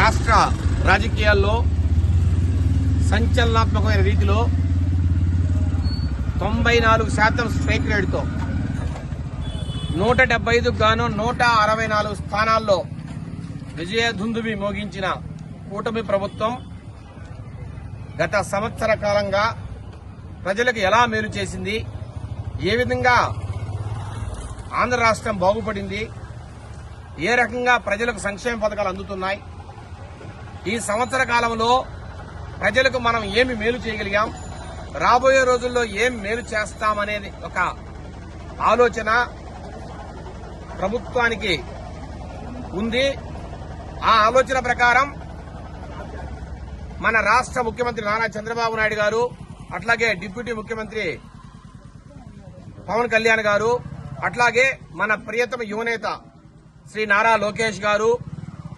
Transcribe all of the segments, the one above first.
రాష్ట్ర రాజకీయాల్లో సంచలనాత్మకమైన రీతిలో తొంభై నాలుగు శాతం స్ట్రైక్ రేటుతో నూట డెబ్బై ఐదుకు గాను నూట అరవై నాలుగు స్థానాల్లో విజయధుందుమి మోగించిన కూటమి ప్రభుత్వం గత సంవత్సర కాలంగా ప్రజలకు ఎలా మేలు చేసింది? ఏ విధంగా ఆంధ్ర రాష్ట్రం బాగుపడింది? ఏ రకంగా ప్రజలకు సంక్షేమ పథకాలు అందుతున్నాయి? ఈ సంవత్సర కాలంలో ప్రజలకు మనం ఏమి మేలు చేయగలిగాం? రాబోయే రోజుల్లో ఏం మేలు చేస్తామనేది ఒక ఆలోచన ప్రభుత్వానికి ఉంది. ఆ ఆలోచన ప్రకారం మన రాష్ట్ర ముఖ్యమంత్రి నారా చంద్రబాబు నాయుడు గారు అట్లాగే డిప్యూటీ ముఖ్యమంత్రి పవన్ కళ్యాణ్ గారు అట్లాగే మన ప్రియతమ యువనేత శ్రీ నారా లోకేష్ గారు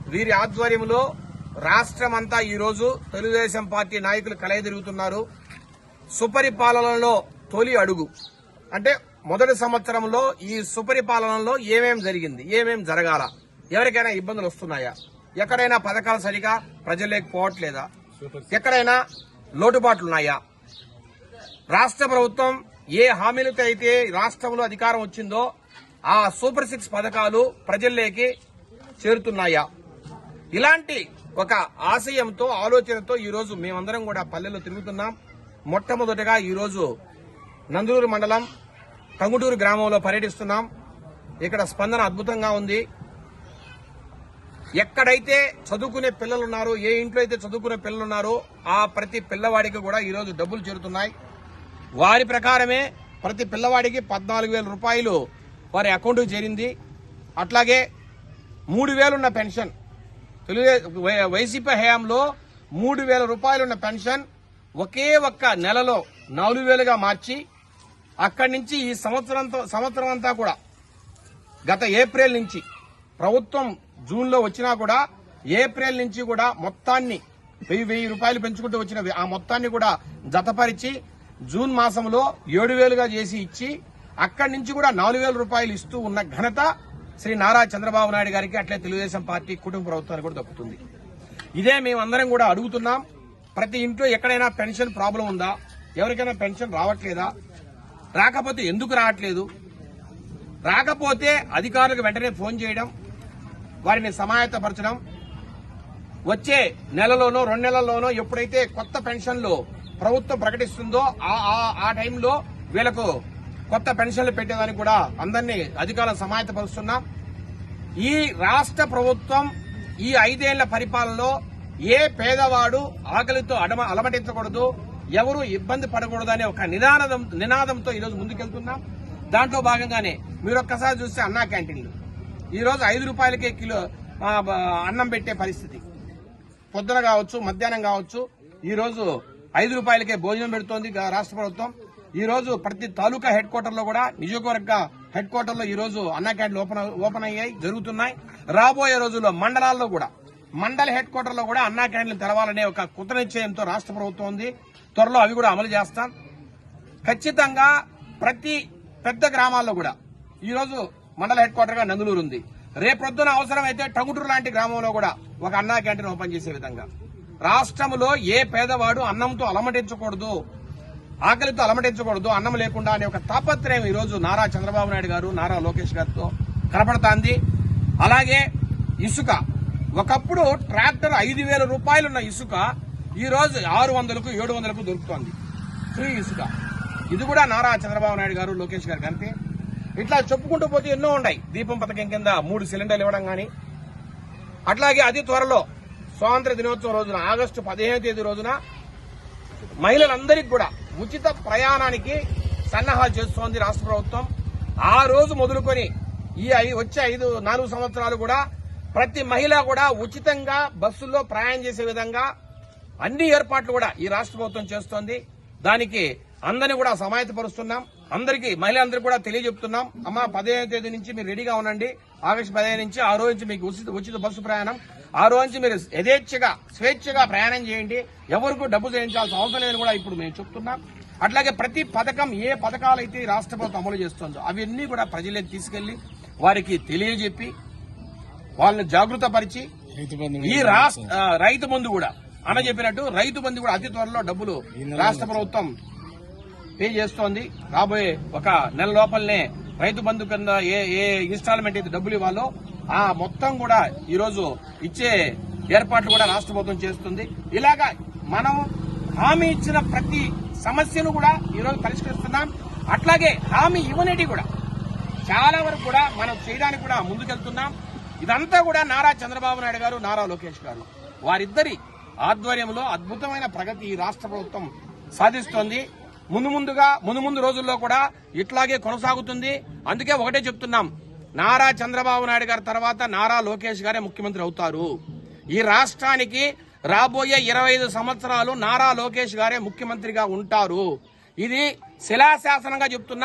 వీరి ఆధ్వర్యంలో రాష్ట్రమంతా ఈరోజు తెలుగుదేశం పార్టీ నాయకులు కలయదిరుగుతున్నారు. సుపరిపాలనలో తొలి అడుగు. అంటే మొదటి సంవత్సరంలో ఈ సుపరిపాలనలో ఏమేం జరిగింది? ఏమేం జరగాల? ఎవరికైనా ఇబ్బందులు వస్తున్నాయా? ఎక్కడైనా పథకాలు సరిగా ప్రజలకు పోవట్లేదా? ఎక్కడైనా లోటుపాట్లున్నాయా రాష్ట్ర ప్రభుత్వం ఏ హామీలతో అయితే రాష్ట్రంలో అధికారం వచ్చిందో ఆ సూపర్ సిక్స్ పథకాలు ప్రజల్లోకి చేరుతున్నాయా? ఇలాంటి ఒక ఆశయంతో ఆలోచనతో ఈరోజు మేమందరం కూడా పల్లెల్లో తిరుగుతున్నాం. మొట్టమొదటగా ఈరోజు నందూరు మండలం టంగుటూరు గ్రామంలో పర్యటిస్తున్నాం. ఇక్కడ స్పందన అద్భుతంగా ఉంది. ఎక్కడైతే చదువుకునే పిల్లలు ఉన్నారో ఏ ఇంట్లో అయితే చదువుకునే పిల్లలు ఉన్నారో ఆ ప్రతి పిల్లవాడికి కూడా ఈరోజు డబ్బులు చేరుతున్నాయి. వారి ప్రకారమే ప్రతి పిల్లవాడికి పద్నాలుగు వేల రూపాయలు వారి అకౌంట్కు చేరింది. అట్లాగే మూడు వేలున్న పెన్షన్ తెలుగు వైసీపీ హయాంలో మూడు వేల రూపాయలున్న పెన్షన్ ఒకే ఒక్క నెలలో నాలుగు వేలుగా మార్చి అక్కడి నుంచి ఈ సంవత్సరంతో సంవత్సరం అంతా కూడా గత ఏప్రిల్ నుంచి ప్రభుత్వం జూన్లో వచ్చినా కూడా ఏప్రిల్ నుంచి కూడా మొత్తాన్ని వెయ్యి వెయ్యి రూపాయలు పెంచుకుంటూ వచ్చిన ఆ మొత్తాన్ని కూడా జతపరిచి జూన్ మాసంలో ఏడు వేలుగా చేసి ఇచ్చి అక్కడి నుంచి కూడా నాలుగు వేల రూపాయలు ఇస్తూ ఉన్న ఘనత శ్రీ నారా చంద్రబాబు నాయుడు గారికి అట్లే తెలుగుదేశం పార్టీ కుటుంబ ప్రభుత్వానికి కూడా దక్కుతుంది. ఇదే మేమందరం కూడా అడుగుతున్నాం ప్రతి ఇంట్లో ఎక్కడైనా పెన్షన్ ప్రాబ్లం ఉందా? ఎవరికైనా పెన్షన్ రావట్లేదా? రాకపోతే ఎందుకు రావట్లేదు? రాకపోతే అధికారులకు వెంటనే ఫోన్ చేయడం వారిని సమాయత్తపరచడం వచ్చే నెలలోనో రెండు నెలల్లోనో ఎప్పుడైతే కొత్త పెన్షన్లు ప్రభుత్వం ప్రకటిస్తుందో ఆ ఆ- టైంలో వీళ్ళకు కొత్త పెన్షన్లు పెట్టేదానికి కూడా అందరినీ అధికారులను సమాయత్తపరుస్తున్నాం. ఈ రాష్ట్ర ప్రభుత్వం ఈ ఐదేళ్ళ పరిపాలనలో ఏ పేదవాడు ఆకలితో అడమ అలమటించకూడదు ఎవరు ఇబ్బంది పడకూడదు అనే ఒక నినాదం నినాదంతో ఈరోజు ముందుకెళ్తున్నాం. దాంట్లో భాగంగానే మీరు ఒక్కసారి చూస్తే అన్నా క్యాంటీన్లు. ఈరోజు ఐదు రూపాయలకే కిలో అన్నం పెట్టే పరిస్థితి. పొద్దున కావచ్చు మధ్యాహ్నం కావచ్చు ఈరోజు ఐదు రూపాయలకే భోజనం పెడుతోంది రాష్ట్ర ప్రభుత్వం. ఈ రోజు ప్రతి తాలూకా హెడ్ క్వార్టర్లో కూడా నియోజకవర్గ హెడ్ క్వార్టర్లో ఈ రోజు అన్నా క్యాంటీన్లు ఓపెన్ ఓపెన్ అయ్యాయి జరుగుతున్నాయి. రాబోయే రోజుల్లో మండలాల్లో కూడా మండల హెడ్ క్వార్టర్లో కూడా అన్నా క్యాంటీన్లు తెరవాలనే ఒక కుత నిశ్చయంతో రాష్ట్ర ప్రభుత్వం ఉంది. త్వరలో అవి కూడా అమలు చేస్తాం. ఖచ్చితంగా ప్రతి పెద్ద గ్రామాల్లో కూడా ఈరోజు మండల హెడ్ క్వార్టర్గా నందులూరు ఉంది. రేపొద్దున అవసరమైతే టంగుటూరు లాంటి గ్రామంలో కూడా ఒక అన్నా క్యాంటీన్ ఓపెన్ చేసే విధంగా. రాష్ట్రంలో ఏ పేదవాడు అన్నంతో అలమటించకూడదు. ఆకలితో అలమటించకూడదు అన్నం లేకుండా అనే ఒక తాపత్రయం ఈ రోజు నారా చంద్రబాబు నాయుడు గారు నారా లోకేష్ గారితో కనపడతాంది. అలాగే ఇసుక. ఒకప్పుడు ట్రాక్టర్ ఐదు వేల రూపాయలున్న ఇసుక ఈ రోజు ఆరు వందలకు ఏడు వందలకు దొరుకుతోంది. ఫ్రీ ఇసుక. ఇది కూడా నారా చంద్రబాబు నాయుడు గారు లోకేష్ గారు కంటే. ఇట్లా చెప్పుకుంటూ పోతే ఎన్నో ఉన్నాయి. దీపం పథకం కింద మూడు సిలిండర్లు ఇవ్వడం కానీ అట్లాగే అతి త్వరలో స్వాతంత్ర దినోత్సవం రోజున ఆగస్టు పదిహేను తేదీ రోజున మహిళలందరికీ కూడా ఉచిత ప్రయాణానికి సన్నాహాలు చేస్తోంది రాష్ట్ర ప్రభుత్వం. ఆ రోజు మొదలుకొని ఈ ఐ- వచ్చే ఐదు నాలుగు సంవత్సరాలు కూడా ప్రతి మహిళ కూడా ఉచితంగా బస్సుల్లో ప్రయాణం చేసే విధంగా అన్ని ఏర్పాట్లు కూడా ఈ రాష్ట్ర ప్రభుత్వం చేస్తోంది. దానికి అందరినీ కూడా సమాయతపరుస్తున్నాం అందరికీ మహిళలందరికీ కూడా తెలియజెప్తున్నాం. అమ్మ పదిహేను తేదీ నుంచి మీరు రెడీగా ఉండండి. ఆగస్టు పదిహేను నుంచి ఆ రోజు నుంచి మీకు ఉచిత ఉచిత బస్సు ప్రయాణం. ఆ రోజు నుంచి మీరు యథేచ్ఛగా స్వేచ్ఛగా ప్రయాణం చేయండి. ఎవరికి డబ్బు చేయించాల్సిన అవసరం లేదని కూడా ఇప్పుడు మేము చెప్తున్నాం. అట్లాగే ప్రతి పథకం ఏ పథకాలు అయితే ఈ రాష్ట్ర ప్రభుత్వం అమలు చేస్తుందో అవన్నీ కూడా ప్రజలకు తీసుకెళ్ళి వారికి తెలియజెప్పి వాళ్ళని జాగృతపరిచి రైతు బంధు ఈ రాష్ట్ర రైతు బంధు కూడా అన్న చెప్పినట్టు రైతు బంధు కూడా అతి త్వరలో డబ్బులు రాష్ట్ర ప్రభుత్వం పే చేస్తోంది. రాబోయే ఒక నెల లోపలనే రైతు బంధు కింద ఏ ఏ ఇన్స్టాల్మెంట్ అయితే డబ్బులు ఇవ్వాలో ఆ మొత్తం కూడా ఈరోజు ఇచ్చే ఏర్పాట్లు కూడా రాష్ట్ర ప్రభుత్వం చేస్తుంది. ఇలాగా మనం హామీ ఇచ్చిన ప్రతి సమస్యను కూడా ఈరోజు పరిష్కరిస్తున్నాం. అట్లాగే హామీ ఇవ్వనేటి కూడా చాలా వరకు కూడా మనం చేయడానికి కూడా ముందుకెళ్తున్నాం. ఇదంతా కూడా నారా చంద్రబాబు నాయుడు గారు నారా లోకేష్ గారు వారిద్దరి ఆధ్వర్యంలో అద్భుతమైన ప్రగతి ఈ రాష్ట్ర ప్రభుత్వం సాధిస్తోంది. ముందు ముందుగా ముందు ముందు రోజుల్లో కూడా ఇట్లాగే కొనసాగుతుంది. అందుకే ఒకటే చెప్తున్నాం. నారా చంద్రబాబు నాయుడు గారి తర్వాత నారా లోకేష్ గారే ముఖ్యమంత్రి అవుతారు. ఈ రాష్ట్రానికి రాబోయే ఇరవై ఐదు సంవత్సరాలు నారా లోకేష్ గారే ముఖ్యమంత్రిగా ఉంటారు. ఇది శిలాశాసనంగా చెప్తున్నా